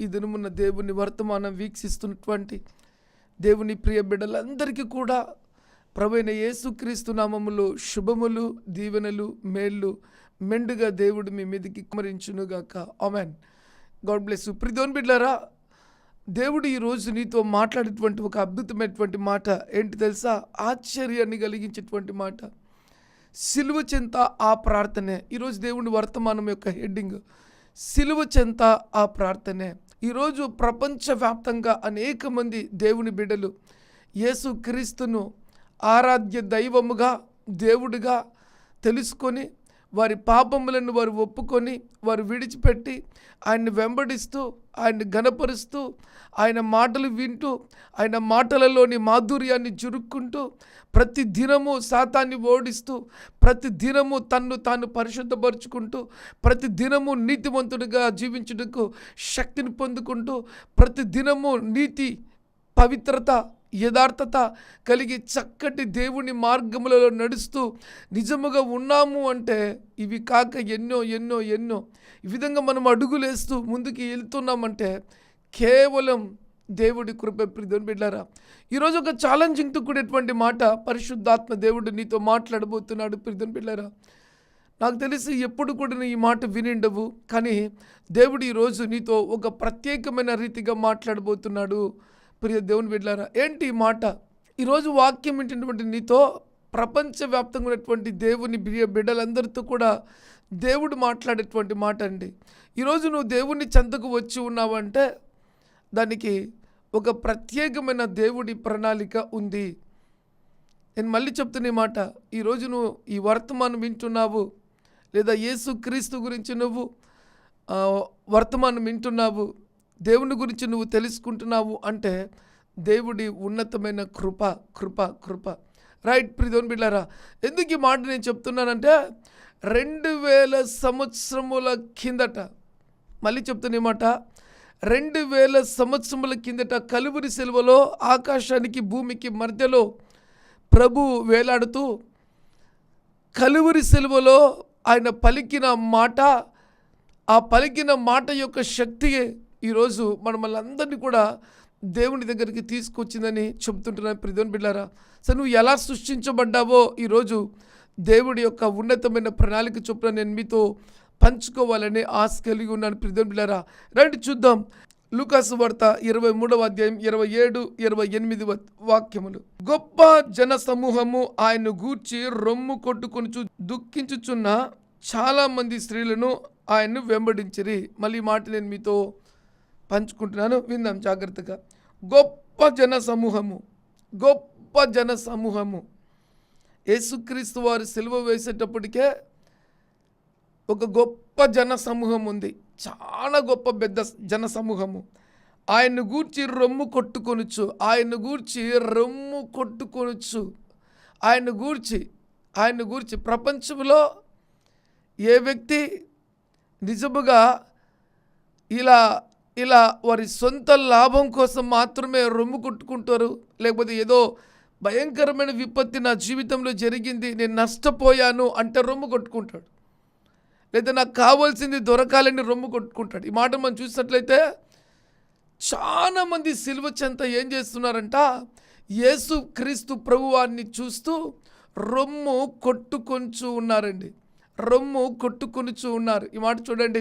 ఈ దినమున్న దేవుని వర్తమానం వీక్షిస్తున్నటువంటి దేవుని ప్రియ బిడ్డలందరికీ కూడా ప్రవైన యేసుక్రీస్తు నామములో శుభములు దీవెనలు మేళ్ళు మెండుగా దేవుడు మీ మీదకి కుమరించునుగాక. ఆమెన్. God bless you. ప్రిదోన్ బిడ్డారా దేవుడు ఈరోజు నీతో మాట్లాడేటువంటి ఒక అద్భుతమైనటువంటి మాట ఏంటి తెలుసా? ఆశ్చర్యాన్ని కలిగించేటువంటి మాట. సిలువ చెంత ఆ ప్రార్థనే. ఈరోజు దేవుని వర్తమానం యొక్క హెడ్డింగ్. సిలువ చెంత ఆ ప్రార్థనే. ఈరోజు ప్రపంచవ్యాప్తంగా అనేక మంది దేవుని బిడ్డలు యేసు క్రీస్తును ఆరాధ్య దైవముగా దేవుడిగా తెలుసుకొని వారి పాపములను వారు ఒప్పుకొని వారు విడిచిపెట్టి ఆయన్ని వెంబడిస్తూ ఆయన్ని గనపరుస్తూ ఆయన మాటలు వింటూ ఆయన మాటలలోని మాధుర్యాన్ని చురుక్కుంటూ ప్రతి దినము శాతాన్ని ఓడిస్తూ ప్రతి దినము తన్ను తాను పరిశుద్ధపరుచుకుంటూ ప్రతి దినము నీతివంతుడిగా జీవించుటకు శక్తిని పొందుకుంటూ ప్రతి దినము నీతి పవిత్రత యథార్థత కలిగి చక్కటి దేవుని మార్గములలో నడుస్తూ నిజముగా ఉన్నాము అంటే ఇవి కాక ఎన్నో ఎన్నో ఎన్నో. ఈ విధంగా మనం అడుగులేస్తూ ముందుకు వెళ్తున్నామంటే కేవలం దేవుడి కృప ప్రిధుని బిడ్డారా. ఈరోజు ఒక ఛాలెంజింగ్తో కూడేటువంటి మాట పరిశుద్ధాత్మ దేవుడు నీతో మాట్లాడబోతున్నాడు ప్రిధుని బిడ్డారా. నాకు తెలిసి ఎప్పుడు కూడా నీ ఈ మాట వినిండవు కానీ దేవుడు ఈరోజు నీతో ఒక ప్రత్యేకమైన రీతిగా మాట్లాడబోతున్నాడు. ప్రియ దేవుని బిడ్డారా ఏంటి ఈ మాట? ఈరోజు వాక్యం ఏంటంటే నీతో ప్రపంచవ్యాప్తంగా ఉన్నటువంటి దేవుని ప్రియ బిడ్డలందరితో కూడా దేవుడు మాట్లాడేటువంటి మాట అండి. ఈరోజు నువ్వు దేవుని చెంతకు వచ్చి ఉన్నావంటే దానికి ఒక ప్రత్యేకమైన దేవుడి ప్రణాళిక ఉంది. నేను మళ్ళీ చెప్తున్న ఈ మాట ఈరోజు నువ్వు ఈ వర్తమానం వింటున్నావు లేదా యేసు క్రీస్తు గురించి నువ్వు వర్తమానం వింటున్నావు దేవుని గురించి నువ్వు తెలుసుకుంటున్నావు అంటే దేవుడి ఉన్నతమైన కృప కృప కృప. రైట్ ప్రిధోన్ బిళ్ళారా ఎందుకు ఈ మాట నేను చెప్తున్నానంటే రెండు వేల సంవత్సరముల కిందట మళ్ళీ చెప్తున్న మాట రెండు వేల సంవత్సరముల కిందట కలువురి సెలవులో ఆకాశానికి భూమికి మధ్యలో ప్రభు వేలాడుతూ కలువురి సెలవులో ఆయన పలికిన మాట ఆ పలికిన మాట యొక్క శక్తియే ఈరోజు మనమల్ అందరినీ కూడా దేవుని దగ్గరికి తీసుకొచ్చిందని చెబుతుంటున్నాను ప్రిధోన్ బిడ్డారా. సో నువ్వు ఎలా సృష్టించబడ్డావో ఈరోజు దేవుడి యొక్క ఉన్నతమైన ప్రణాళిక చొప్పున నేను మీతో పంచుకోవాలని ఆశ కలిగి ఉన్నాను ప్రిధోన్ బిడ్డారా. రండి చూద్దాం లూకాసు వార్త ఇరవై మూడవ అధ్యాయం ఇరవై ఏడు ఇరవై ఎనిమిది వ- వాక్యములు. గొప్ప జన సమూహము ఆయన గూర్చి రొమ్ము కొట్టుకొని దుఃఖించుచున్న చాలా మంది స్త్రీలను ఆయన్ను వెంబడించిరి. మళ్ళీ మాట నేను మీతో పంచుకుంటున్నాను. విందాం జాగ్రత్తగా. గొప్ప జన సమూహము గొప్ప జన సమూహము యేసుక్రీస్తు వారు సెలవు వేసేటప్పటికే ఒక గొప్ప జన సమూహం ఉంది. చాలా గొప్ప పెద్ద జన సమూహము ఆయన్ను గూర్చి రొమ్ము కొట్టుకొనుచు. ఆయన్ను గూర్చి రొమ్ము కొట్టుకొనుచు. ఆయన్ను గూర్చి ఆయన్ను గూర్చి ప్రపంచంలో ఏ వ్యక్తి నిజముగా ఇలా ఇలా వారి సొంత లాభం కోసం మాత్రమే రొమ్ము కొట్టుకుంటారు. లేకపోతే ఏదో భయంకరమైన విపత్తి నా జీవితంలో జరిగింది నేను నష్టపోయాను అంటే రొమ్ము కొట్టుకుంటాడు. లేదా నాకు కావాల్సింది దొరకాలని రొమ్ము కొట్టుకుంటాడు. ఈ మాట మనం చూసినట్లయితే చాలామంది సిల్వ సిలువ చెంత ఏం చేస్తున్నారంట? యేసు క్రీస్తు ప్రభువాన్ని చూస్తూ రొమ్ము కొట్టుకొంచు ఉన్నారండి. రొమ్ము కొట్టుకుని ఉన్నారు. ఈ మాట చూడండి.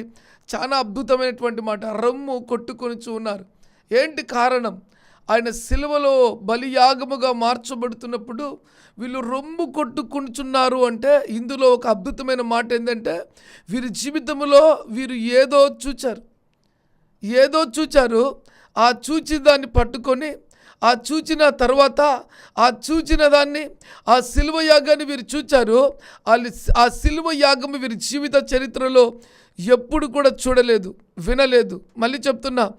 చాలా అద్భుతమైనటువంటి మాట. రొమ్ము కొట్టుకుని ఉన్నారు. ఏంటి కారణం? ఆయన సిలువలో బలియాగముగా మార్చబడుతున్నప్పుడు వీళ్ళు రొమ్ము కొట్టుకుంటున్నారు అంటే ఇందులో ఒక అద్భుతమైన మాట ఏంటంటే వీరి జీవితంలో వీరు ఏదో చూచారు. ఏదో చూచారు. ఆ చూచి దాన్ని పట్టుకొని ఆ చూచిన తర్వాత ఆ చూచిన దాన్ని ఆ సిలువ యాగాన్ని వీరు చూచారు. ఆ సిలువ యాగం వీరి జీవిత చరిత్రలో ఎప్పుడు కూడా చూడలేదు వినలేదు. మళ్ళీ చెప్తున్నా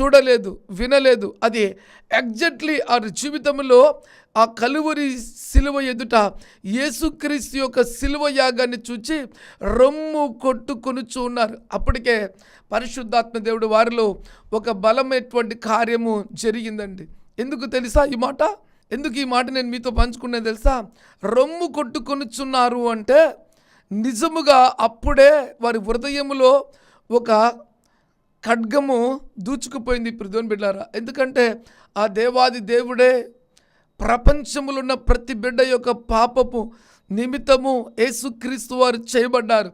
చూడలేదు వినలేదు. అది ఎగ్జాక్ట్లీ ఆ జీవితంలో ఆ కలువరి సిలువ ఎదుట యేసుక్రీస్తు యొక్క సిలువ యాగాన్ని చూచి రొమ్ము కొట్టుకొనుచు ఉన్నారు. అప్పటికే పరిశుద్ధాత్మ దేవుడు వారిలో ఒక బలమైనటువంటి కార్యము జరిగిందండి. ఎందుకు తెలుసా ఈ మాట? ఎందుకు ఈ మాట నేను మీతో పంచుకునేది తెలుసా? రొమ్ము కొట్టుకొనుచున్నారు అంటే నిజముగా అప్పుడే వారి హృదయములో ఒక ఖడ్గము దూచుకుపోయింది ప్రదోన్ బిడ్డారా. ఎందుకంటే ఆ దేవాది దేవుడే ప్రపంచములున్న ప్రతి బిడ్డ యొక్క పాపము నిమిత్తము యేసుక్రీస్తు వారు చేయబడ్డారు.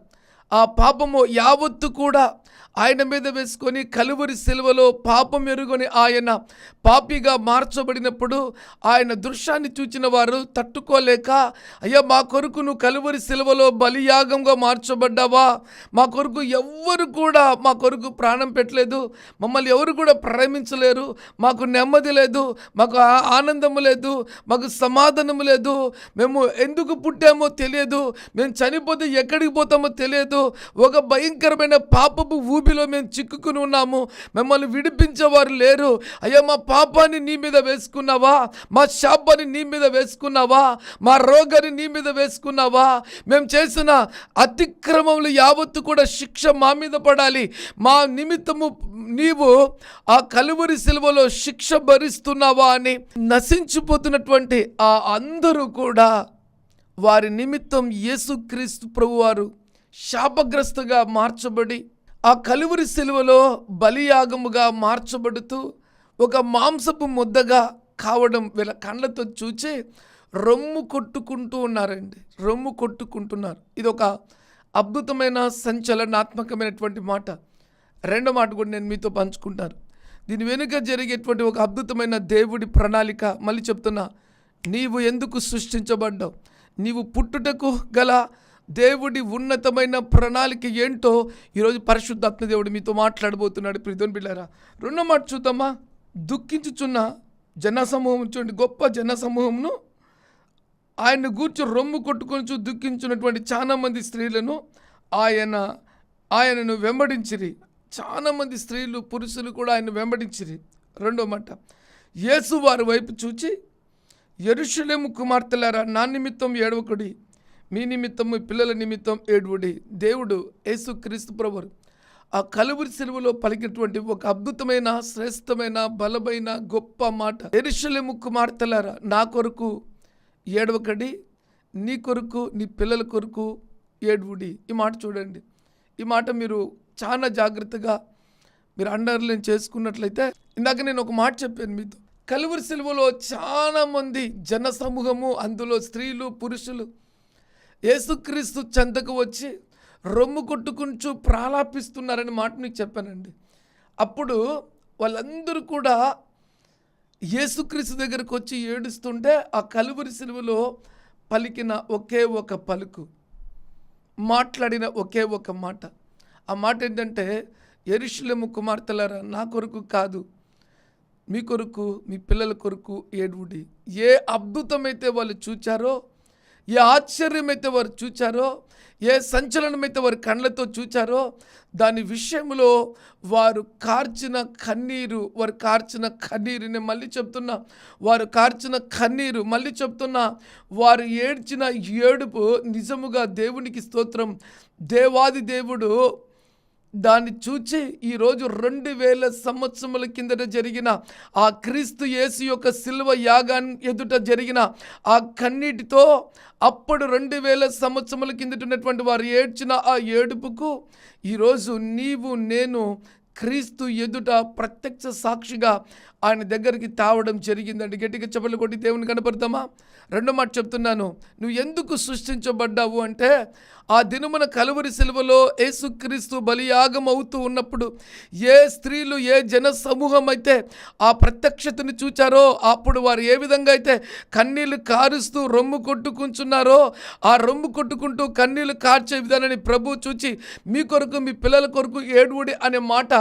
ఆ పాపము యావత్తు కూడా ఆయన మీద వేసుకొని కలువరి సిలువలో పాపం ఎరుగని ఆయన పాపిగా మార్చబడినప్పుడు ఆయన దృశ్యాన్ని చూచిన వారు తట్టుకోలేక అయ్యా మా కొరకు నువ్వు కలువరి సిలువలో బలియాగంగా మార్చబడ్డావా? మా కొరకు ఎవ్వరు కూడా మా కొరకు ప్రాణం పెట్టలేదు. మమ్మల్ని ఎవరు కూడా ప్రేమించలేరు. మాకు నెమ్మది లేదు. మాకు ఆనందము లేదు. మాకు సమాధానము లేదు. మేము ఎందుకు పుట్టామో తెలియదు. మేము చనిపోతే ఎక్కడికి పోతామో తెలియదు. ఒక భయంకరమైన పాపపు ఊబిలో మేము చిక్కుకుని ఉన్నాము. మిమ్మల్ని విడిపించేవారు లేరు. అయ్యా మా పాపాన్ని నీ మీద వేసుకున్నావా? మా శాపాన్ని నీ మీద వేసుకున్నావా? మా రోగాన్ని నీ మీద వేసుకున్నావా? మేము చేసిన అతిక్రమములు యావత్తు కూడా శిక్ష మా మీద పడాలి. మా నిమిత్తము నీవు ఆ కలువరి సిలువలో శిక్ష భరిస్తున్నావా అని నశించిపోతున్నటువంటి ఆ అందరూ కూడా వారి నిమిత్తం యేసుక్రీస్తు ప్రభువారు శాపగ్రస్తగా మార్చబడి ఆ కలువరి శిలువలో బలియాగముగా మార్చబడుతూ ఒక మాంసపు ముద్దగా కావడం వీళ్ళ కళ్ళతో చూచి రొమ్ము కొట్టుకుంటూ ఉన్నారండి. రొమ్ము కొట్టుకుంటున్నారు. ఇది ఒక అద్భుతమైన సంచలనాత్మకమైనటువంటి మాట. రెండో మాట కూడా నేను మీతో పంచుకుంటాను. దీని వెనుక జరిగేటువంటి ఒక అద్భుతమైన దేవుడి ప్రణాళిక మళ్ళీ చెప్తున్నా నీవు ఎందుకు సృష్టించబడ్డావు? నీవు పుట్టుటకు గల దేవుడి ఉన్నతమైన ప్రణాళిక ఏంటో ఈరోజు పరిశుద్ధాత్మ దేవుడు మీతో మాట్లాడబోతున్నాడు. ప్రిధోన్ బిళ్ళారా రెండో మాట చూద్దామా? దుఃఖించుచున్న జనసమూహం చూడండి గొప్ప జనసమూహంను ఆయన గూర్చి రొమ్ము కొట్టుకొని దుఃఖించినటువంటి చాలామంది స్త్రీలను ఆయన ఆయనను వెంబడించిరి. చాలామంది స్త్రీలు పురుషులు కూడా ఆయన వెంబడించిరి. రెండో మాట యేసు వారి వైపు చూచి ఎరుషులేము కుమార్తెలారా నా నిమిత్తం ఏడవకుడి. మీ నిమిత్తం మీ పిల్లల నిమిత్తం ఏడువుడి. దేవుడు యేసు క్రీస్తు ప్రభురు ఆ కలువురి సెలవులో పలికినటువంటి ఒక అద్భుతమైన శ్రేష్టమైన బలమైన గొప్ప మాట. ఎరుషలేము కుమార్తెలారా నా కొరకు ఏడవకడి. నీ కొరకు నీ పిల్లల కొరకు ఏడువుడి. ఈ మాట చూడండి. ఈ మాట మీరు చాలా జాగ్రత్తగా మీరు అండర్లైన్ చేసుకున్నట్లయితే ఇందాక నేను ఒక మాట చెప్పాను మీతో. కలువురి సెలవులో చాలామంది జన సమూహము అందులో స్త్రీలు పురుషులు యేసుక్రీస్తు చెంతకు వచ్చి రొమ్ము కొట్టుకుంటూ ప్రాలాపిస్తున్నారనే మాట మీకు చెప్పానండి. అప్పుడు వాళ్ళందరూ కూడా యేసుక్రీస్తు దగ్గరకు వచ్చి ఏడుస్తుంటే ఆ కలువరి సిలువలో పలికిన ఒకే ఒక పలుకు మాట్లాడిన ఒకే ఒక మాట. ఆ మాట ఏంటంటే ఎరుషులము కుమార్తెలారా నా కొరకు కాదు మీ కొరకు మీ పిల్లల కొరకు ఏడువుడి. ఏ అద్భుతమైతే వాళ్ళు చూచారో ఏ ఆశ్చర్యమైతే వారు చూచారో ఏ సంచలనమైతే వారి కళ్ళతో చూచారో దాని విషయంలో వారు కార్చిన కన్నీరు వారు కార్చిన కన్నీరు నేను మళ్ళీ చెప్తున్నా వారు కార్చిన కన్నీరు మళ్ళీ చెప్తున్నా వారు ఏడ్చిన ఏడుపు నిజముగా దేవునికి స్తోత్రం. దేవాది దేవుడు దాన్ని చూచి ఈరోజు రెండు వేల సంవత్సరముల కిందట జరిగిన ఆ క్రీస్తు యేసు యొక్క శిల్వ యాగాన్ని ఎదుట జరిగిన ఆ కన్నీటితో అప్పుడు రెండు వేల సంవత్సరముల కిందట ఉన్నటువంటి వారు ఏడ్చిన ఆ ఏడుపుకు ఈరోజు నీవు నేను క్రీస్తు ఎదుట ప్రత్యక్ష సాక్షిగా ఆయన దగ్గరికి తావడం జరిగిందండి. గట్టిగా చెప్పలు కొట్టి దేవుని కనపడతామా? రెండో మాట చెప్తున్నాను. నువ్వు ఎందుకు సృష్టించబడ్డావు అంటే ఆ దినమున కలువరి సెలవులో యేసుక్రీస్తు బలియాగం అవుతూ ఉన్నప్పుడు ఏ స్త్రీలు ఏ జన సమూహం అయితే ఆ ప్రత్యక్షతను చూచారో అప్పుడు వారు ఏ విధంగా అయితే కన్నీళ్ళు కారుస్తూ రొమ్ము కొట్టుకుంటున్నారో ఆ రొమ్ము కొట్టుకుంటూ కన్నీళ్ళు కార్చే విధానాన్ని ప్రభు చూచి మీ కొరకు మీ పిల్లల కొరకు ఏడువుడి అనే మాట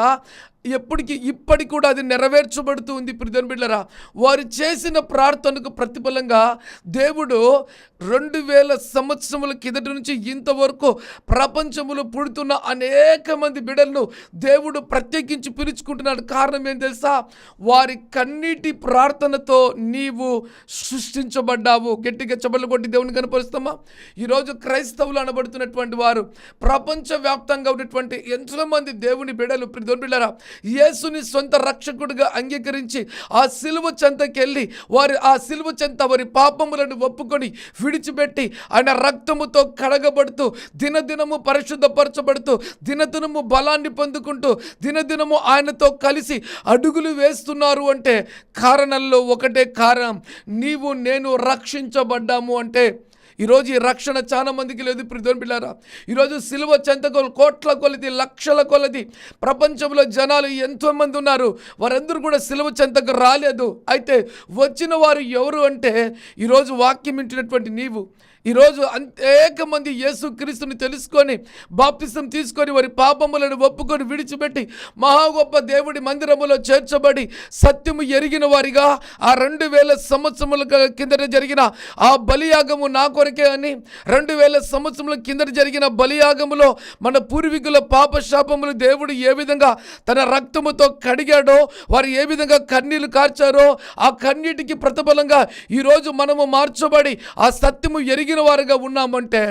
ఎప్పటికీ ఇప్పటికి కూడా అది నెరవేర్చబడుతూ ఉంది ప్రిధన్ బిడ్డరా వారు చేసిన ప్రార్థనకు ప్రతిఫలంగా దేవుడు రెండు వేల సంవత్సరముల కిందటి నుంచి ఇంతవరకు ప్రపంచములు పుడుతున్న అనేక మంది బిడ్డలను దేవుడు ప్రత్యేకించి పిలుచుకుంటున్నాడు. కారణం ఏం తెలుసా? వారి కన్నీటి ప్రార్థనతో నీవు సృష్టించబడ్డావు. గట్టిగా చెబలు కొట్టి దేవుని కనపరుస్తామా? ఈరోజు క్రైస్తవులు అనబడుతున్నటువంటి వారు ప్రపంచవ్యాప్తంగా ఉన్నటువంటి ఎంతోమంది దేవుని బిడలు ప్రిధన్ బిడ్డరా యేసుని సొంత రక్షకుడిగా అంగీకరించి ఆ సిలువ చెంతకెళ్ళి వారి ఆ సిలువ చెంత వారి పాపములను ఒప్పుకొని విడిచిపెట్టి ఆయన రక్తముతో కడగబడుతూ దినదినము పరిశుద్ధపరచబడుతూ దినదినము బలాన్ని పొందుకుంటూ దినదినము ఆయనతో కలిసి అడుగులు వేస్తున్నారు అంటే కారణంలో ఒకటే కారణం నీవు నేను రక్షించబడ్డాము అంటే ఈరోజు ఈ రక్షణ చాలా మందికి లేదు ప్రిధోన్ పిల్లారా ఈరోజు సిలువ చెంతకొలు కోట్ల కొలది లక్షల కొలది ప్రపంచంలో జనాలు ఎంతోమంది ఉన్నారు. వారందరూ కూడా సిలువ చెంతకు రాలేదు. అయితే వచ్చిన వారు ఎవరు అంటే ఈరోజు వాక్యం వింటున్నటువంటి నీవు. ఈరోజు అనేక మంది యేసుక్రీస్తుని తెలుసుకొని బాప్తిసం తీసుకొని వారి పాపములను ఒప్పుకొని విడిచిపెట్టి మహా గొప్ప దేవుడి మందిరములో చేర్చబడి సత్యము ఎరిగిన వారిగా ఆ రెండు వేల సంవత్సరముల కిందట జరిగిన ఆ బలియాగము నా కొరకే అని రెండు వేల సంవత్సరముల కిందట జరిగిన బలియాగములో మన పూర్వీకుల పాపశాపములు దేవుడు ఏ విధంగా తన రక్తముతో కడిగాడో వారు ఏ విధంగా కన్నీళ్ళు కార్చారో ఆ కన్నీటికి ప్రతిఫలంగా ఈరోజు మనము మార్చబడి ఆ సత్యము ఎరిగిన వారుగా ఉన్నామంటే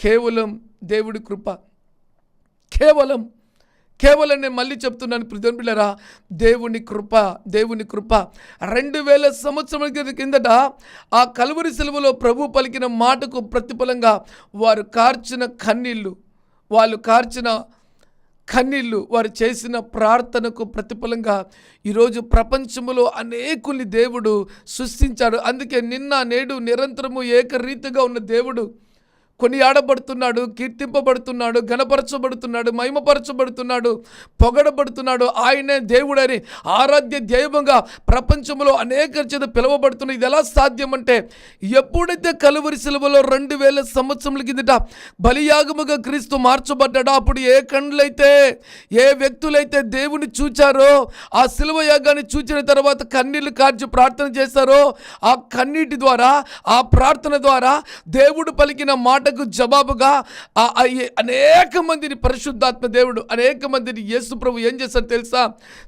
కేవలం దేవుడి కృప. కేవలం కేవలం నేను మళ్ళీ చెప్తున్నాను ప్రిధన్ దేవుని కృప దేవుని కృప. రెండు వేల సంవత్సరాల కిందట ఆ కలువరి సెలవులో ప్రభు పలికిన మాటకు ప్రతిఫలంగా వారు కార్చిన కన్నీళ్ళు వాళ్ళు కార్చిన కన్నీళ్ళు వారు చేసిన ప్రార్థనకు ప్రతిఫలంగా ఈరోజు ప్రపంచములో అనేకుల్ని దేవుడు సృష్టించాడు. అందుకే నిన్న నేడు నిరంతరము ఏకరీతిగా ఉన్న దేవుడు కొనియాడబడుతున్నాడు కీర్తింపబడుతున్నాడు ఘనపరచబడుతున్నాడు మహిమపరచబడుతున్నాడు పొగడబడుతున్నాడు. ఆయనే దేవుడని ఆరాధ్య దైవంగా ప్రపంచంలో అనేక చేత పిలువబడుతున్నాయి ఇది ఎలా సాధ్యం అంటే ఎప్పుడైతే కలువరి శిలువలో రెండు వేల సంవత్సరముల కిందట బలియాగముగా క్రీస్తు మార్చబడ్డాడో అప్పుడు ఏ కండ్లైతే ఏ వ్యక్తులైతే దేవుని చూచారో ఆ శిలువ యాగాన్ని చూచిన తర్వాత కన్నీళ్ళు కార్చి ప్రార్థన చేశారో ఆ కన్నీటి ద్వారా ఆ ప్రార్థన ద్వారా దేవుడు పలికిన మాట మాటకు జవాబుగా అనేక మందిని పరిశుద్ధాత్మ దేవుడు అనేక మందిని యేసు ప్రభు ఏం చేశారు తెలుసా?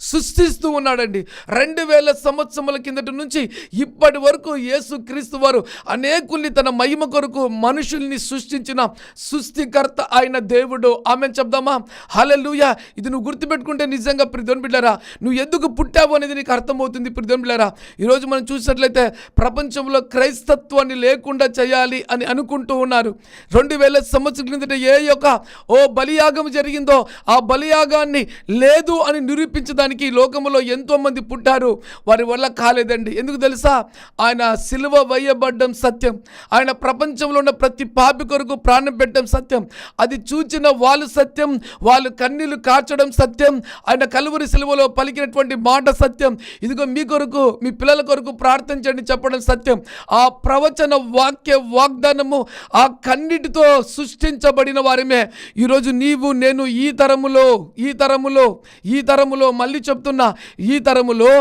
సృష్టిస్తూ ఉన్నాడండి. రెండు వేల సంవత్సరముల కిందటి నుంచి ఇప్పటి వరకు యేసు క్రీస్తు వారు అనేకుల్ని తన మహిమ కొరకు మనుషుల్ని సృష్టించిన సృష్టికర్త ఆయన దేవుడు. ఆమె చెప్దామా? హలలుయ ఇది నువ్వు గుర్తుపెట్టుకుంటే నిజంగా ప్రిధోన్ బిడ్డారా నువ్వు ఎందుకు పుట్టావు అనేది నీకు అర్థమవుతుంది ప్రిధోన్ బిడ్డారా. ఈరోజు మనం చూసినట్లయితే ప్రపంచంలో క్రైస్తత్వాన్ని లేకుండా చేయాలి అని అనుకుంటూ ఉన్నారు. రెండు వేల సంవత్సరం క్రిందట ఏ యొక్క ఓ బలియాగం జరిగిందో ఆ బలియాగాన్ని లేదు అని నిరూపించడానికి లోకంలో ఎంతోమంది పుట్టారు. వారి వల్ల కాలేదండి. ఎందుకు తెలుసా? ఆయన సిలువ వేయబడ్డం సత్యం. ఆయన ప్రపంచంలో ఉన్న ప్రతి పాపి కొరకు ప్రాణం పెట్టడం సత్యం. అది చూచిన వాళ్ళు సత్యం. వాళ్ళు కన్నీళ్ళు కార్చడం సత్యం. ఆయన కలువరి సిలువలో పలికినటువంటి మాట సత్యం. ఇదిగో మీ కొరకు మీ పిల్లల కొరకు ప్రార్థించండి చెప్పడం సత్యం. ఆ ప్రవచన వాక్య వాగ్దానము ఆ కన్నిటితో సృష్టించబడిన వారమే. ఈరోజు నీవు నేను ఈ తరములో ఈ తరములో ఈ తరములో మళ్ళీ చెప్తున్నా ఈ తరములో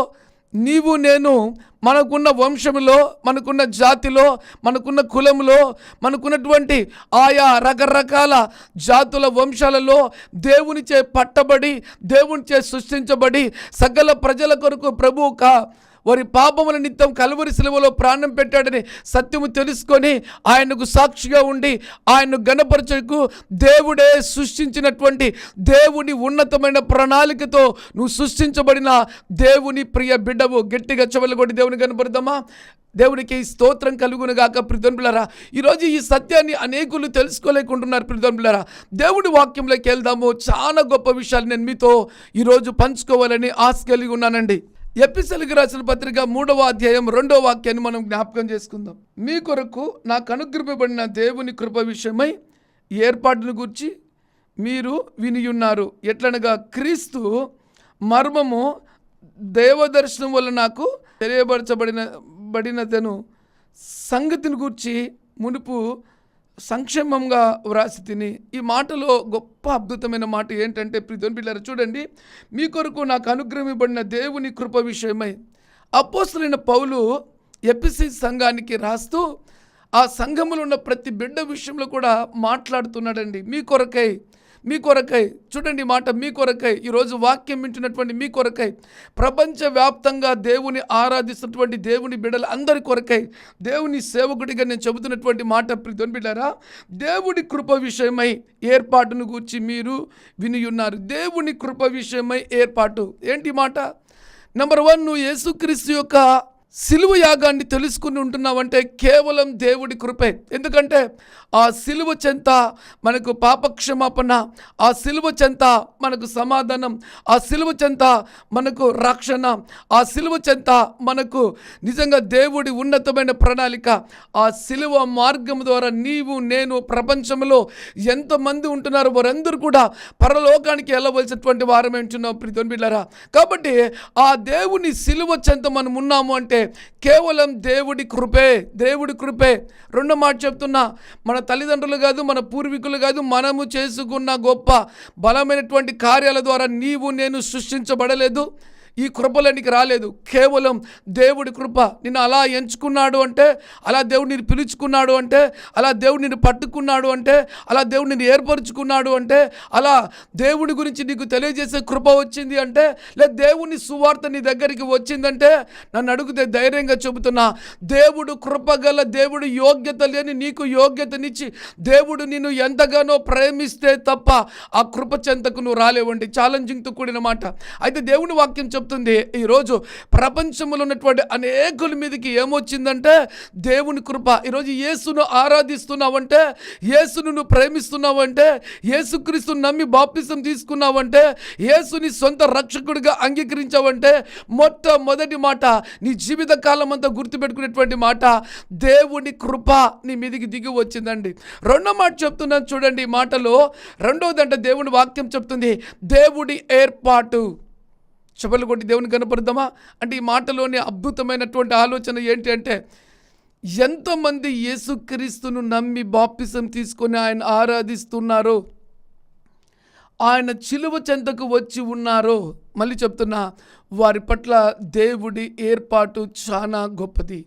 నీవు నేను మనకున్న వంశములో మనకున్న జాతిలో మనకున్న కులములో మనకున్నటువంటి ఆయా రకరకాల జాతుల వంశాలలో దేవునిచే పట్టబడి దేవునిచే సృష్టించబడి సకల ప్రజల కొరకు ప్రభు కా వారి పాపముల నిత్యం కలువరి శిలువలో ప్రాణం పెట్టాడని సత్యము తెలుసుకొని ఆయనకు సాక్షిగా ఉండి ఆయన్ను గణపరచకు దేవుడే సృష్టించినటువంటి దేవుని ఉన్నతమైన ప్రణాళికతో నువ్వు సృష్టించబడిన దేవుని ప్రియ బిడ్డవు. గట్టిగా చెవలు కొట్టి దేవుని కనపడదామా దేవునికి స్తోత్రం కలుగునుగాక గాక ఈరోజు ఈ సత్యాన్ని అనేకులు తెలుసుకోలేకుంటున్నారు ప్రిధనులారా దేవుడి వాక్యంలోకి వెళ్దాము. చాలా గొప్ప విషయాలు నేను మీతో ఈరోజు పంచుకోవాలని ఆశ కలిగి ఉన్నానండి. ఎపిసెల్కి రాసిన పత్రిక మూడవ అధ్యాయం రెండవ వాక్యాన్ని మనం జ్ఞాపకం చేసుకుందాం. మీ కొరకు నాకు అనుగ్రహింపబడిన దేవుని కృప విషయమై ఏర్పాటును గురించి మీరు వినియున్నారు. ఎట్లనగా క్రీస్తు మర్మము దేవదర్శనం వల్ల నాకు తెలియబరచబడిన బడినదను. సంగతిని గూర్చి మునుపు సంక్షేమంగా వ్రాసి తిని ఈ మాటలో గొప్ప అద్భుతమైన మాట ఏంటంటే ప్రిధోన్ పిల్లలు చూడండి. మీ కొరకు నాకు అనుగ్రహింపబడిన దేవుని కృప విషయమై అపోసలైన పౌలు ఎపిసి సంఘానికి రాస్తూ ఆ సంఘములో ఉన్న ప్రతి బిడ్డ విషయంలో కూడా మాట్లాడుతున్నాడండి. మీ కొరకై మీ కొరకై చూడండి మాట మీ కొరకై ఈరోజు వాక్యం వింటున్నటువంటి మీ కొరకై ప్రపంచవ్యాప్తంగా దేవుని ఆరాధిస్తున్నటువంటి దేవుని బిడ్డల అందరి కొరకై దేవుని సేవకుడిగా నేను చెబుతున్నటువంటి మాట ప్రిధోని బిడ్డారా దేవుడి కృప విషయమై ఏర్పాటును గూర్చి మీరు వినియున్నారు దేవుని కృప విషయమై ఏర్పాటు. ఏంటి మాట? నెంబర్ వన్ నువ్వు యేసుక్రీస్తు యొక్క సిలువ యాగాన్ని తెలుసుకుని ఉంటున్నామంటే కేవలం దేవుడి కృపే. ఎందుకంటే ఆ సిలువ చెంత మనకు పాపక్షమాపణ ఆ సిలువ చెంత మనకు సమాధానం ఆ సిలువ చెంత మనకు రక్షణ ఆ సిలువ చెంత మనకు నిజంగా దేవుడి ఉన్నతమైన ప్రణాళిక. ఆ సిలువ మార్గం ద్వారా నీవు నేను ప్రపంచంలో ఎంతమంది ఉంటున్నారో వారందరూ కూడా పరలోకానికి వెళ్ళవలసినటువంటి వారం ఏంటున్నాం ప్రీతం బిడ్డారా కాబట్టి ఆ దేవుని సిలువ చెంత మనం ఉన్నాము అంటే కేవలం దేవుడి కృపే దేవుడి కృపే. రెండో మాట చెప్తున్నా మన తల్లిదండ్రులు కాదు మన పూర్వీకులు కాదు మనము చేసుకున్న గొప్ప బలమైనటువంటి కార్యాల ద్వారా నీవు నేను సృష్టించబడలేదు. ఈ కృపలోనికి రాలేదు. కేవలం దేవుడి కృప నిన్ను అలా ఎంచుకున్నాడు అంటే అలా దేవుడు నేను పిలుచుకున్నాడు అంటే అలా దేవుడు నిన్ను పట్టుకున్నాడు అంటే అలా దేవుడు నిన్ను ఏర్పరచుకున్నాడు అంటే అలా దేవుడి గురించి నీకు తెలియజేసే కృప వచ్చింది అంటే లేదా దేవుని సువార్త నీ దగ్గరికి వచ్చిందంటే నన్ను అడిగితే ధైర్యంగా చెబుతున్నా దేవుడు కృపగల దేవుడు యోగ్యత లేని నీకు యోగ్యతనిచ్చి దేవుడు నిన్ను ఎంతగానో ప్రేమిస్తే తప్ప ఆ కృప చెంతకు నువ్వు రాలేవండి. ఛాలెంజింగ్తో కూడిన మాట. అయితే దేవుని వాక్యం చెప్తుంది ఈరోజు ప్రపంచంలో ఉన్నటువంటి అనేకుల మీదకి ఏమొచ్చిందంటే దేవుని కృప. ఈరోజు యేసును ఆరాధిస్తున్నావంటే యేసును నువ్వు ప్రేమిస్తున్నావంటే యేసుక్రీస్తుని నమ్మి బాప్తిసం తీసుకున్నావంటే యేసుని సొంత రక్షకుడిగా అంగీకరించావంటే మొట్టమొదటి మాట నీ జీవిత కాలం అంతా గుర్తుపెట్టుకునేటువంటి మాట దేవుని కృప నీ మీదికి దిగి వచ్చిందండి. రెండో మాట చెప్తున్నాను చూడండి ఈ మాటలో. రెండోదంటే దేవుని వాక్యం చెప్తుంది దేవుడి ఏర్పాటు. చెప్పులు కొట్టి దేవుని కనపడదామా అంటే ఈ మాటలోని అద్భుతమైనటువంటి ఆలోచన ఏంటి అంటే ఎంతమంది యేసుక్రీస్తును నమ్మి బాప్తిసం తీసుకొని ఆయన ఆరాధిస్తున్నారో ఆయన చిలువ చెంతకు వచ్చి ఉన్నారో మళ్ళీ చెప్తున్నా వారి పట్ల దేవుడి ఏర్పాటు చాలా గొప్పది.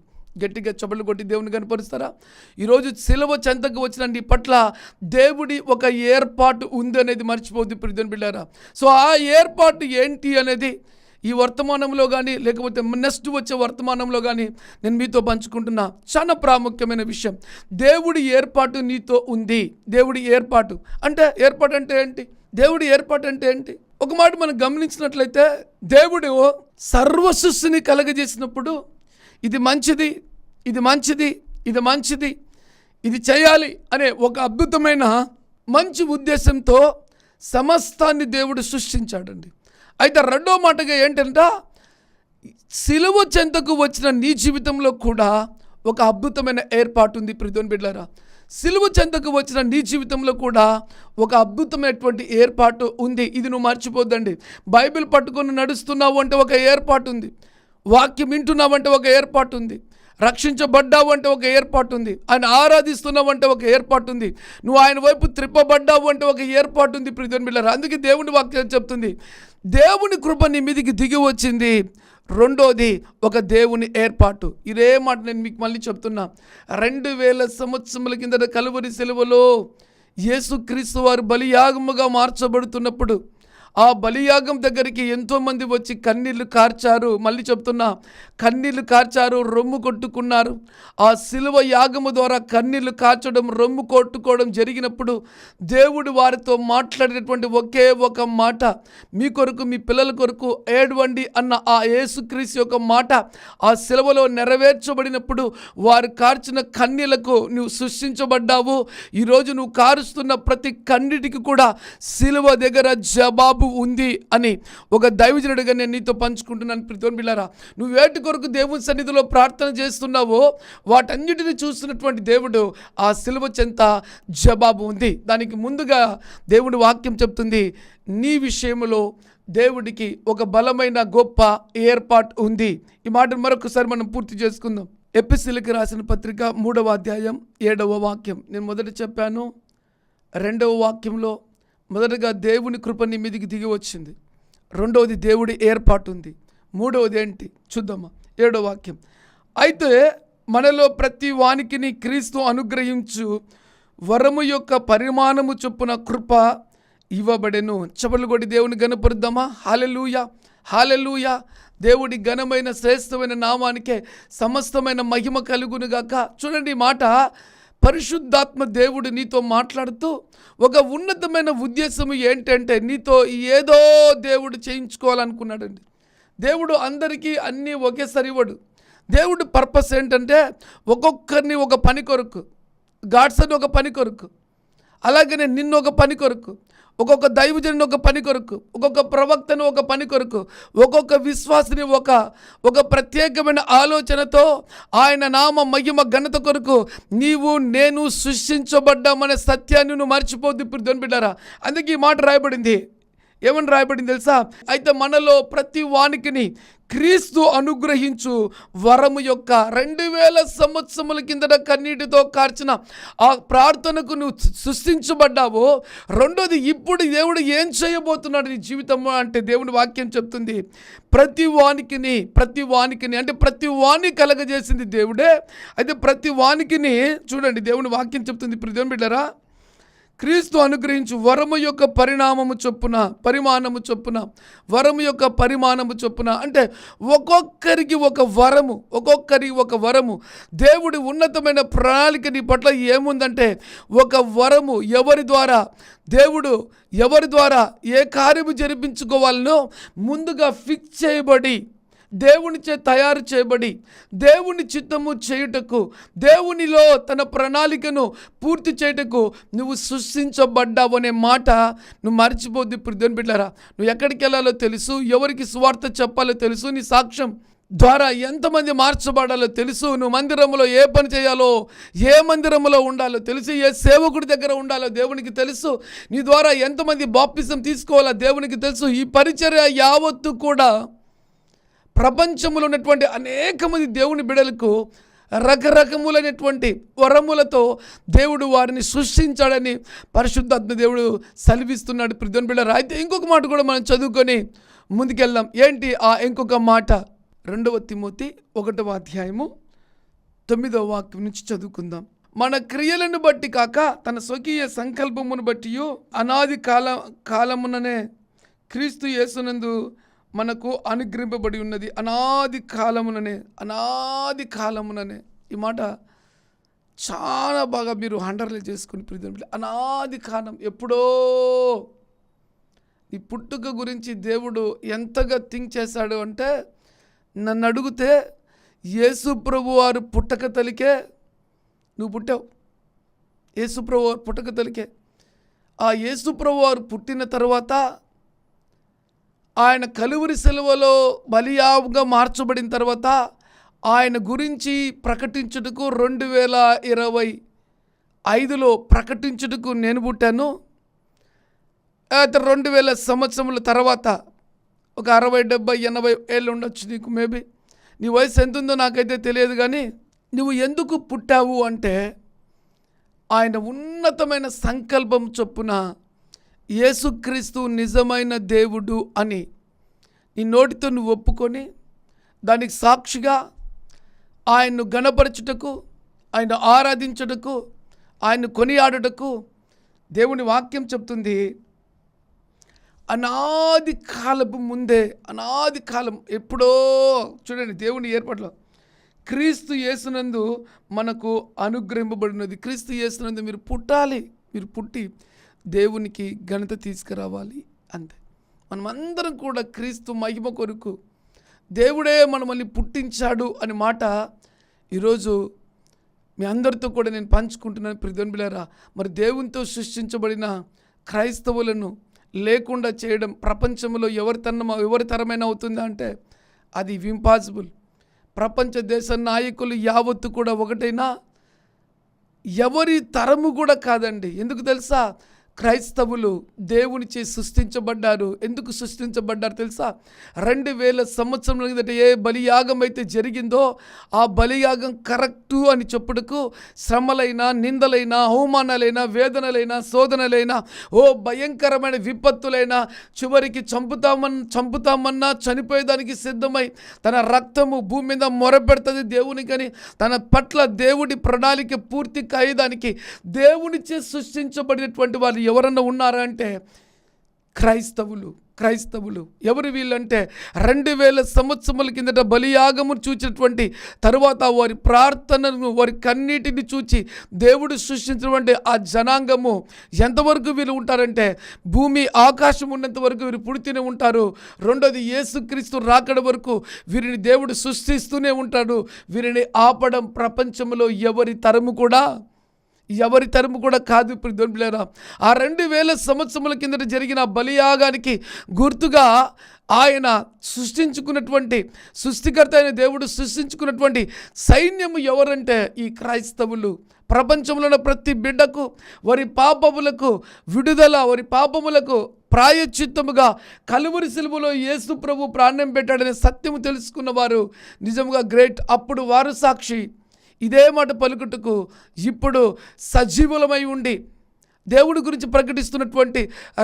గట్టిగా చెబులు కొట్టి దేవుని కనపరుస్తారా? ఈరోజు సిలవ చెంతకు వచ్చినండి పట్ల దేవుడి ఒక ఏర్పాటు ఉంది అనేది మర్చిపోద్ది ప్రియుని బిళ్ళారా. సో ఆ ఏర్పాటు ఏంటి అనేది ఈ వర్తమానంలో కానీ లేకపోతే నెక్స్ట్ వచ్చే వర్తమానంలో కానీ నేను మీతో పంచుకుంటున్నా చాలా ప్రాముఖ్యమైన విషయం. దేవుడి ఏర్పాటు నీతో ఉంది. దేవుడి ఏర్పాటు. అంటే ఏర్పాటు అంటే ఏంటి? దేవుడి ఏర్పాటు అంటే ఏంటి? ఒక మాట మనం గమనించినట్లయితే దేవుడు సర్వ కలగజేసినప్పుడు ఇది మంచిది ఇది మంచిది ఇది మంచిది ఇది చేయాలి అనే ఒక అద్భుతమైన మంచి ఉద్దేశంతో సమస్తాన్ని దేవుడు సృష్టించాడండి. అయితే రెండో మాటగా ఏంటంటే సిలువ చెంతకు వచ్చిన నీ జీవితంలో కూడా ఒక అద్భుతమైన ఏర్పాటు ఉంది ప్రిధోన్ బిడ్లారా సిలువ చెంతకు వచ్చిన నీ జీవితంలో కూడా ఒక అద్భుతమైనటువంటి ఏర్పాటు ఉంది. ఇది నువ్వు మర్చిపోద్దండి. బైబిల్ పట్టుకొని నడుస్తున్నావు అంటే ఒక ఏర్పాటు ఉంది. వాక్యం వింటున్నావు అంటే ఒక ఏర్పాటు ఉంది రక్షించబడ్డావు అంటే ఒక ఏర్పాటు ఉంది ఆయన ఆరాధిస్తున్నావు అంటే ఒక ఏర్పాటు ఉంది నువ్వు ఆయన వైపు త్రిప్పబడ్డావు అంటే ఒక ఏర్పాటు ఉంది ప్రిధోన్ బిళ్ళారు అందుకే దేవుని వాక్యం చెప్తుంది. దేవుని కృప నీ మీదికి దిగి వచ్చింది. రెండోది ఒక దేవుని ఏర్పాటు. ఇదే మాట నేను మీకు మళ్ళీ చెప్తున్నా. రెండు వేల సంవత్సరముల కిందట కలువరి సెలవులో యేసుక్రీస్తు వారు బలియాగముగా మార్చబడుతున్నప్పుడు ఆ బలియాగం దగ్గరికి ఎంతోమంది వచ్చి కన్నీళ్ళు కార్చారు. మళ్ళీ చెప్తున్నా కన్నీళ్ళు కార్చారు రొమ్ము కొట్టుకున్నారు. ఆ శిలువ యాగము ద్వారా కన్నీళ్ళు కార్చడం రొమ్ము కొట్టుకోవడం జరిగినప్పుడు దేవుడు వారితో మాట్లాడేటువంటి ఒకే ఒక మాట మీ కొరకు మీ పిల్లల కొరకు ఏడవండి అన్న ఆ యేసుక్రీస్తు యొక్క మాట ఆ శిలువలో నెరవేర్చబడినప్పుడు వారు కార్చిన కన్నీళ్ళకు నువ్వు సృష్టించబడ్డావు. ఈరోజు నువ్వు కారుస్తున్న ప్రతి కన్నిటికి కూడా శిలువ దగ్గర జవాబు ఉంది అని ఒక దైవజనుడిగా నేను నీతో పంచుకుంటున్నాను ప్రితోన్ బిళ్ళారా. నువ్వు వేటి కొరకు దేవుని సన్నిధిలో ప్రార్థన చేస్తున్నావో వాటన్నిటిని చూస్తున్నటువంటి దేవుడు ఆ సిలువ చెంత జవాబు ఉంది. దానికి ముందుగా దేవుడి వాక్యం చెప్తుంది నీ విషయంలో దేవుడికి ఒక బలమైన గొప్ప ఏర్పాటు ఉంది. ఈ మాట మరొకసారి మనం పూర్తి చేసుకుందాం. ఎపిసిలికి రాసిన పత్రిక మూడవ అధ్యాయం ఏడవ వాక్యం. నేను మొదట చెప్పాను రెండవ వాక్యంలో మొదటగా దేవుని కృప నీ మీదికి దిగి వచ్చింది. రెండవది దేవుడి ఏర్పాటు ఉంది మూడవది ఏంటి? చూద్దామా. ఏడో వాక్యం. అయితే మనలో ప్రతి వానికిని క్రీస్తు అనుగ్రహించు వరము యొక్క పరిమాణము చొప్పున కృప ఇవ్వబడెను. చపలు కొడి దేవుని గనపరుద్దామా హాలెలూయ హాలెలూయ దేవుడి ఘనమైన శ్రేష్టమైన నామానికే సమస్తమైన మహిమ కలుగునుగాక. చూడండి మాట. పరిశుద్ధాత్మ దేవుడు నీతో మాట్లాడుతూ ఒక ఉన్నతమైన ఉద్దేశం ఏంటంటే నీతో ఏదో దేవుడు చేయించుకోవాలనుకున్నాడండి. దేవుడు అందరికీ అన్నీ ఒకేసారి ఇవ్వడు దేవుడు పర్పస్ ఏంటంటే ఒక్కొక్కరిని ఒక పని కొరకు గాడ్స్ అని ఒక పని కొరకు అలాగనే నిన్ను ఒక పని కొరకు ఒక్కొక్క దైవజనుని ఒక పని కొరకు ఒక్కొక్క ప్రవక్తను ఒక పని కొరకు ఒక్కొక్క విశ్వాసిని ఒక ఒక ప్రత్యేకమైన ఆలోచనతో ఆయన నామ మహిమ ఘనత కొరకు నీవు నేను సృష్టించబడ్డామనే సత్యాన్ని నువ్వు మర్చిపోద్దు ఇప్పుడు దొనిబిడ్డారా అందుకే ఈ మాట రాయబడింది. ఏమని రాయబడింది తెలుసా? అయితే మనలో ప్రతి వానికిని క్రీస్తు అనుగ్రహించు వరము యొక్క రెండు వేల సంవత్సరముల కిందట కన్నీటితో కార్చిన ఆ ప్రార్థనకు నువ్వు సృష్టించబడ్డావు రెండోది ఇప్పుడు దేవుడు ఏం చేయబోతున్నాడు నీ జీవితంలో అంటే దేవుని వాక్యం చెప్తుంది ప్రతి వానికిని ప్రతి వానికిని అంటే ప్రతి వాణి కలగజేసింది దేవుడే. అయితే ప్రతి వానికిని చూడండి దేవుని వాక్యం చెప్తుంది ఇప్పుడు దేవుని బిడ్డరా క్రీస్తు అనుగ్రహించు వరము యొక్క పరిణామము చొప్పున పరిమాణము చొప్పున వరము యొక్క పరిమాణము చొప్పున. అంటే ఒక్కొక్కరికి ఒక వరము ఒక్కొక్కరికి ఒక వరము. దేవుడి ఉన్నతమైన ప్రణాళిక నీ పట్ల ఏముందంటే ఒక వరము ఎవరి ద్వారా? దేవుడు ఎవరి ద్వారా ఏ కార్యము జరిపించుకోవాలనో ముందుగా ఫిక్స్ చేయబడి దేవునిచే తయారు చేయబడి దేవుని చిత్తము చేయుటకు దేవునిలో తన ప్రణాళికను పూర్తి చేయుటకు నువ్వు సృష్టించబడ్డావు అనే మాట నువ్వు మర్చిపోద్ది ఇప్పుడు దేని బిడ్డారా నువ్వు ఎక్కడికి వెళ్ళాలో తెలుసు ఎవరికి స్వార్థ చెప్పాలో తెలుసు నీ సాక్ష్యం ద్వారా ఎంతమంది మార్చబడాలో తెలుసు నువ్వు మందిరంలో ఏ పని చేయాలో ఏ మందిరంలో ఉండాలో తెలుసు ఏ సేవకుడి దగ్గర ఉండాలో దేవునికి తెలుసు నీ ద్వారా ఎంతమంది బాప్తిసం తీసుకోవాలో దేవునికి తెలుసు. ఈ పరిచర్య యావత్తు కూడా ప్రపంచంలో ఉన్నటువంటి అనేక మంది దేవుని బిడలకు రకరకములైనటువంటి వరములతో దేవుడు వారిని సృష్టించాడని పరిశుద్ధాత్మ దేవుడు సెలవిస్తున్నాడు. ప్రతిని బిడ్డ అయితే ఇంకొక మాట కూడా మనం చదువుకొని ముందుకెళ్దాం. ఏంటి ఆ ఇంకొక మాట? రెండవ తిమోతి ఒకటవ అధ్యాయము తొమ్మిదవ వాక్యం నుంచి చదువుకుందాం. మన క్రియలను బట్టి కాక తన స్వకీయ సంకల్పమును బట్టి అనాది కాల కాలముననే క్రీస్తు యేసునందు మనకు అనుగ్రహింపబడి ఉన్నది అనాది కాలముననే అనాది కాలముననే. ఈ మాట చాలా బాగా మీరు హండర్లు చేసుకుని ప్రతి అనాది కాలం ఎప్పుడో నీ పుట్టుక గురించి దేవుడు ఎంతగా థింక్ చేశాడు అంటే నన్ను అడిగితే యేసు ప్రభు వారు పుట్టక తలికే నువ్వు పుట్టావు. యేసు ప్రభు వారు పుట్టక తలికే. ఆ యేసు ప్రభు వారు పుట్టిన తర్వాత ఆయన కలువరి సెలవులో బలియావుగా మార్చబడిన తర్వాత ఆయన గురించి ప్రకటించుటకు రెండు వేల ఇరవై ఐదులో ప్రకటించుటకు నేను పుట్టాను. అయితే రెండు వేల సంవత్సరముల తర్వాత ఒక అరవై డెబ్బై ఎనభై ఏళ్ళు ఉండొచ్చు నీకు మేబీ. నీ వయసు ఎంత ఉందో నాకైతే తెలియదు కానీ నువ్వు ఎందుకు పుట్టావు అంటే ఆయన ఉన్నతమైన సంకల్పం చొప్పున యేసుక్రీస్తు నిజమైన దేవుడు అని నీ నోటితో నువ్వు ఒప్పుకొని దానికి సాక్షిగా ఆయన్ను గణపరచుటకు ఆయన ఆరాధించుటకు ఆయన్ను కొనియాడుటకు దేవుని వాక్యం చెప్తుంది. అనాది కాలపు ముందే అనాది కాలం ఎప్పుడో చూడండి దేవుని ఏర్పాట్లో క్రీస్తు యేసునందు మనకు అనుగ్రహింపబడినది. క్రీస్తు యేసునందు మీరు పుట్టాలి మీరు పుట్టి దేవునికి ఘనత తీసుకురావాలి అంతే. మనమందరం కూడా క్రీస్తు మహిమ కొరకు దేవుడే మనల్ని పుట్టించాడు అని మాట ఈరోజు మీ అందరితో కూడా నేను పంచుకుంటున్నాను ప్రిధన్ మరి దేవునితో సృష్టించబడిన క్రైస్తవులను లేకుండా చేయడం ప్రపంచంలో ఎవరి తన ఎవరి తరమైన అవుతుందా అంటే అది ఇంపాసిబుల్. ప్రపంచ దేశ నాయకులు యావత్తు కూడా ఒకటైనా? ఎవరి తరము కూడా కాదండి. ఎందుకు తెలుసా? క్రైస్తవులు దేవునిచే సృష్టించబడ్డారు. ఎందుకు సృష్టించబడ్డారు తెలుసా? రెండు వేల సంవత్సరం కిందట ఏ బలియాగం అయితే జరిగిందో ఆ బలియాగం కరెక్టు అని చెప్పుటకు శ్రమలైన నిందలైన అవమానాలైన వేదనలైన శోధనలైన ఓ భయంకరమైన విపత్తులైన చివరికి చంపుతామన్ చంపుతామన్నా చనిపోయేదానికి సిద్ధమై తన రక్తము భూమి మీద మొరపెడుతుంది దేవునికని తన పట్ల దేవుడి ప్రణాళిక పూర్తి కాయడానికి దేవునిచే సృష్టించబడినటువంటి వారు ఎవరన్నా ఉన్నారా అంటే క్రైస్తవులు క్రైస్తవులు. ఎవరు వీళ్ళంటే రెండు వేల సంవత్సరముల కిందట బలియాగము చూచినటువంటి తరువాత వారి ప్రార్థనను వారి కన్నీటిని చూచి దేవుడు సృష్టించినటువంటి ఆ జనాంగము ఎంతవరకు వీళ్ళు ఉంటారంటే భూమి ఆకాశం ఉన్నంత వరకు వీరు పుడితేనే ఉంటారు. రెండోది యేసుక్రీస్తు రాకడ వరకు వీరిని దేవుడు సృష్టిస్తూనే ఉంటాడు. వీరిని ఆపడం ప్రపంచంలో ఎవరి తరము కూడా ఎవరి తరము కూడా కాదు ఇప్పుడు దొరికిలేరా ఆ రెండు వేల సంవత్సరముల కిందట జరిగిన బలియాగానికి గుర్తుగా ఆయన సృష్టించుకున్నటువంటి సృష్టికర్త అయిన దేవుడు సృష్టించుకున్నటువంటి సైన్యము ఎవరంటే ఈ క్రైస్తవులు. ప్రపంచంలో ప్రతి బిడ్డకు వారి పాపములకు విడుదల వారి పాపములకు ప్రాయచిత్తముగా కలువరి సిలువలో యేసు ప్రభు ప్రాణం పెట్టాడనే సత్యము తెలుసుకున్న వారు నిజముగా గ్రేట్. అప్పుడు వారు సాక్షి ఇదే మాట పలుకుటకు ఇప్పుడు సజీవులమై ఉండి దేవుడి గురించి ప్రకటిస్తున్నటువంటి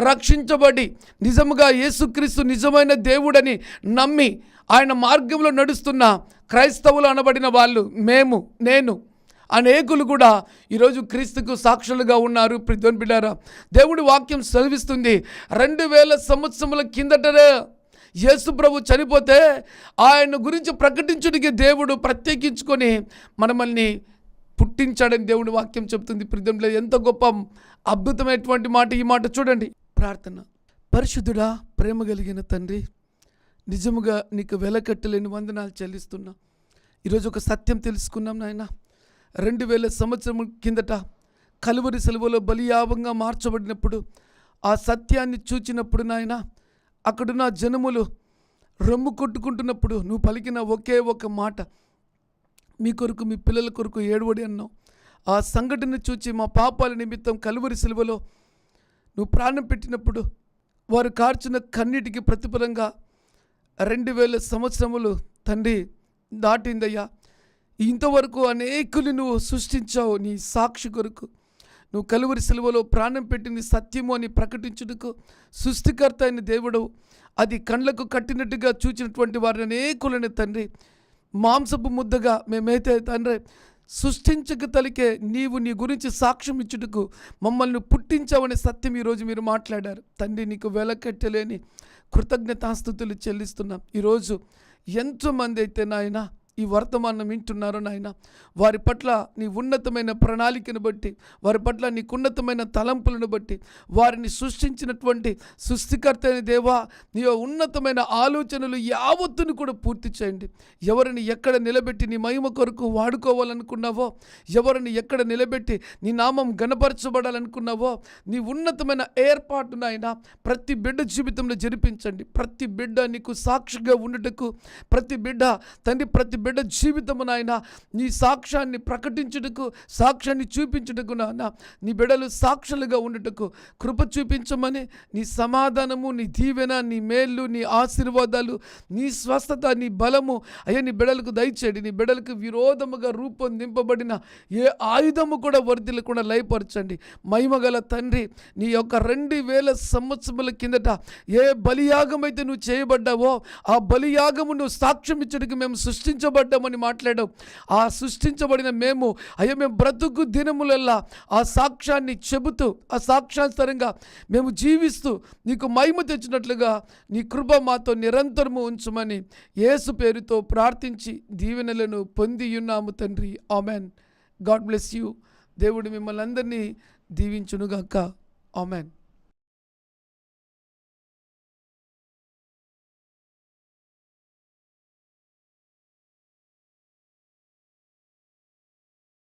రక్షించబడి నిజముగా యేసుక్రీస్తు నిజమైన దేవుడని నమ్మి ఆయన మార్గంలో నడుస్తున్న క్రైస్తవులు అనబడిన వాళ్ళు మేము నేను అనేకులు కూడా ఈరోజు క్రీస్తుకు సాక్షులుగా ఉన్నారు. ప్రతిని బిడారా దేవుడి వాక్యం సెలవిస్తుంది. రెండు వేల సంవత్సరముల కిందటనే యేసు ప్రభు చనిపోతే ఆయన గురించి ప్రకటించుడికి దేవుడు ప్రత్యేకించుకొని మనమల్ని పుట్టించాడని దేవుడి వాక్యం చెప్తుంది. ప్రిదంలో ఎంత గొప్ప అద్భుతమైనటువంటి మాట ఈ మాట చూడండి. ప్రార్థన. పరిశుద్ధుడా ప్రేమ కలిగిన తండ్రి నిజముగా నీకు వెలకట్టలేని వందనాలు చెల్లిస్తున్నా. ఈరోజు ఒక సత్యం తెలుసుకున్నాం నాయన. రెండు వేల సంవత్సరం కిందట కలువరి సెలవులో బలియావంగా మార్చబడినప్పుడు ఆ సత్యాన్ని చూచినప్పుడు నాయన అక్కడున్న జనములు రొమ్ము కొట్టుకుంటున్నప్పుడు నువ్వు పలికిన ఒకే ఒక మాట. మీ కొరకు మీ పిల్లల కొరకు ఏడవడి అన్నావు. ఆ సంఘటన చూచి మా పాపాల నిమిత్తం కలువరి సెలవులో నువ్వు ప్రాణం పెట్టినప్పుడు వారు కార్చిన కన్నీటికి ప్రతిఫలంగా రెండు వేల సంవత్సరములు తండ్రి దాటిందయ్యా. ఇంతవరకు అనేకులు నువ్వు సృష్టించావు నీ సాక్షి కొరకు. నువ్వు కలువరి సెలవులో ప్రాణం పెట్టిన సత్యము అని ప్రకటించుటకు సృష్టికర్త అయిన దేవుడు అది కండ్లకు కట్టినట్టుగా చూచినటువంటి వారిని అనేకులని తండ్రి మాంసపు ముద్దగా మేమైతే తండ్రి సృష్టించక తలికే నీవు నీ గురించి సాక్ష్యం ఇచ్చుటకు మమ్మల్ని పుట్టించావనే సత్యం ఈరోజు మీరు మాట్లాడారు. తండ్రి నీకు వెలకట్టలేని కృతజ్ఞతాస్థుతులు చెల్లిస్తున్నాం. ఈరోజు ఎంతోమంది అయితే నాయనా ఈ వర్తమానం వింటున్నారో నాయన? వారి పట్ల నీ ఉన్నతమైన ప్రణాళికను బట్టి వారి పట్ల నీకు ఉన్నతమైన తలంపులను బట్టి వారిని సృష్టించినటువంటి సృష్టికర్త అయిన దేవా నీ ఉన్నతమైన ఆలోచనలు యావత్తును కూడా పూర్తి చేయండి. ఎవరిని ఎక్కడ నిలబెట్టి నీ మహిమ కొరకు వాడుకోవాలనుకున్నావో ఎవరిని ఎక్కడ నిలబెట్టి నీ నామం గణపరచబడాలనుకున్నావో నీ ఉన్నతమైన ఏర్పాటు ప్రతి బిడ్డ జీవితంలో జరిపించండి. ప్రతి బిడ్డ నీకు సాక్షిగా ఉండటకు ప్రతి బిడ్డ తండ్రి ప్రతి బిడ్డ జీవితము నాయన నీ సాక్ష్యాన్ని ప్రకటించుటకు సాక్ష్యాన్ని చూపించుటకు నాన్న నీ బిడ్డలు సాక్షులుగా ఉండుటకు కృప చూపించమని నీ సమాధానము నీ దీవెన నీ మేళ్ళు నీ ఆశీర్వాదాలు నీ స్వస్థత నీ బలము అయ్యా నీ బిడలకు దయచేయండి. నీ బిడలకు విరోధముగా రూపొందింపబడిన ఏ ఆయుధము కూడా వర్ధిల్లకుండా లయపరచండి. మహిమగల తండ్రి నీ యొక్క రెండు వేల సంవత్సరముల కిందట ఏ బలియాగం అయితే నువ్వు చేయబడ్డావో ఆ బలియాగము నువ్వు సాక్ష్యం ఇచ్చడానికి మేము సృష్టించబడ్డామని మాట్లాడాం. ఆ సృష్టించబడిన మేము అయ్యా మేము బ్రతుకు దినములల్లా ఆ సాక్ష్యాన్ని చెబుతూ ఆ సాక్ష్యానుసరంగా మేము జీవిస్తూ నీకు మహిమ తెచ్చినట్లుగా నీ కృప మాతో నిరంతరము ఉంచమని యేసు పేరుతో ప్రార్థించి దీవెనలను పొంది ఉన్నాము తండ్రి. ఆమెన్. God bless you. దేవుడు మిమ్మల్ని అందరినీ దీవించునుగాక. ఆమెన్.